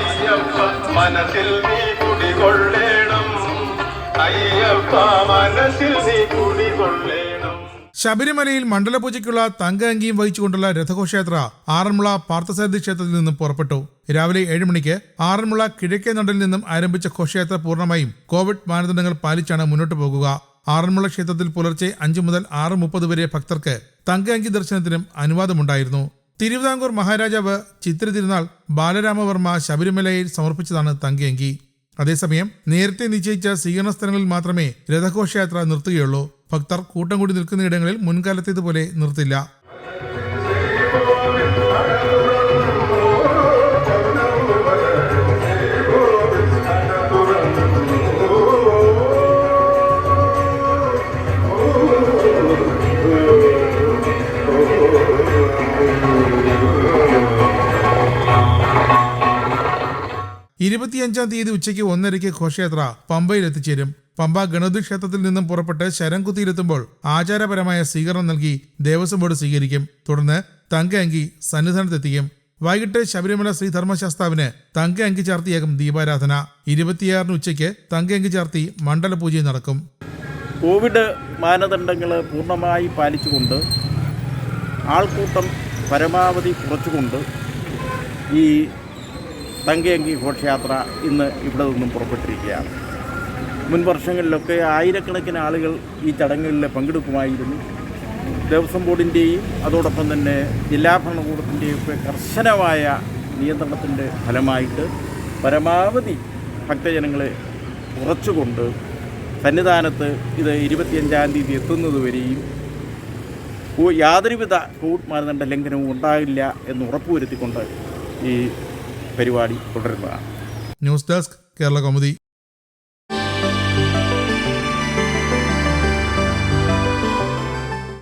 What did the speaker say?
അയ്യപ്പ മനസ്സിൽ നീ കുടികൊള്ളേണം. അയ്യപ്പ മനസ്സിൽ നീ കുടികൊള്ളേണം. ശബരിമലയിൽ മണ്ഡലപൂജയ്ക്കുള്ള തങ്ക അങ്കിയും വഹിച്ചുകൊണ്ടുള്ള രഥഘോഷയാത്ര ആറന്മുള പാർത്ഥസാരഥി ക്ഷേത്രത്തിൽ നിന്നും പുറപ്പെട്ടു. രാവിലെ ഏഴ് മണിക്ക് ആറന്മുള കിഴക്കേ നടലിൽ നിന്നും ആരംഭിച്ച ഘോഷയാത്ര പൂർണമായും കോവിഡ് മാനദണ്ഡങ്ങൾ പാലിച്ചാണ് മുന്നോട്ട് പോകുക. ആറന്മുള ക്ഷേത്രത്തിൽ പുലർച്ചെ അഞ്ചു മുതൽ ആറ് മുപ്പത് വരെ ഭക്തർക്ക് തങ്ക അങ്കി ദർശനത്തിനും അനുവാദമുണ്ടായിരുന്നു. തിരുവിതാംകൂർ മഹാരാജാവ് ചിത്ര തിരുനാൾ ബാലരാമവർമ്മ ശബരിമലയിൽ സമർപ്പിച്ചതാണ് തങ്കയങ്കി. അതേസമയം നേരത്തെ നിശ്ചയിച്ച സ്വീകരണ സ്ഥലങ്ങളിൽ മാത്രമേ രഥഘോഷയാത്ര നിർത്തുകയുള്ളൂ. ഭക്തർ കൂട്ടം കൂടി നിൽക്കുന്നയിടങ്ങളിൽ മുൻകാലത്തേതുപോലെ നിർത്തില്ല. ഇരുപത്തിയഞ്ചാം തീയതി ഉച്ചയ്ക്ക് ഒന്നരയ്ക്ക് ഘോഷയാത്ര പമ്പയിൽ എത്തിച്ചേരും പമ്പ ഗണപതി ക്ഷേത്രത്തിൽ നിന്നും പുറപ്പെട്ട് ശരംകുത്തിയിലെത്തുമ്പോൾ ആചാരപരമായ സ്വീകരണം നൽകി ദേവസ്വം ബോർഡ് സ്വീകരിക്കും. തുടർന്ന് തങ്ക അങ്കി സന്നിധാനത്തെത്തിക്കും. വൈകിട്ട് ശബരിമല ശ്രീ ധർമ്മശാസ്താവിന് തങ്ക അങ്കി ചാർത്തിയാകും ദീപാരാധന. ഇരുപത്തിയാറിന് ഉച്ചയ്ക്ക് തങ്ക അങ്കി ചാർത്തി മണ്ഡലപൂജയും നടക്കും. കോവിഡ് മാനദണ്ഡങ്ങൾ പൂർണമായി പാലിച്ചുകൊണ്ട് ആൾക്കൂട്ടം പരമാവധി കുറച്ചുകൊണ്ട് ഈ തങ്കയങ്കി ഘോഷയാത്ര ഇന്ന് ഇവിടെ നിന്നും പുറപ്പെട്ടിരിക്കുകയാണ്. മുൻ വർഷങ്ങളിലൊക്കെ ആയിരക്കണക്കിന് ആളുകൾ ഈ ചടങ്ങുകളിൽ പങ്കെടുക്കുമായിരുന്നു. ദേവസ്വം ബോർഡിന്റെയും അതോടൊപ്പം തന്നെ ജില്ലാ ഭരണകൂടത്തിന്റെയും ഒക്കെ കർശനമായ നിയന്ത്രണത്തിന്റെ ഫലമായിട്ട് പരമാവധി ഭക്തജനങ്ങളെ കുറച്ചുകൊണ്ട് സന്നിധാനത്ത് ഇത് ഇരുപത്തിയഞ്ചാം തീയതി എത്തുന്നത് വരെയും യാതൊരുവിധ കോവിഡ് മാനദണ്ഡ ലംഘനവും ഉണ്ടാകില്ല എന്ന് ഉറപ്പുവരുത്തിക്കൊണ്ട് ഈ പരിപാടി തുടരുന്നതാണ്. News desk Kerala Kaumudi.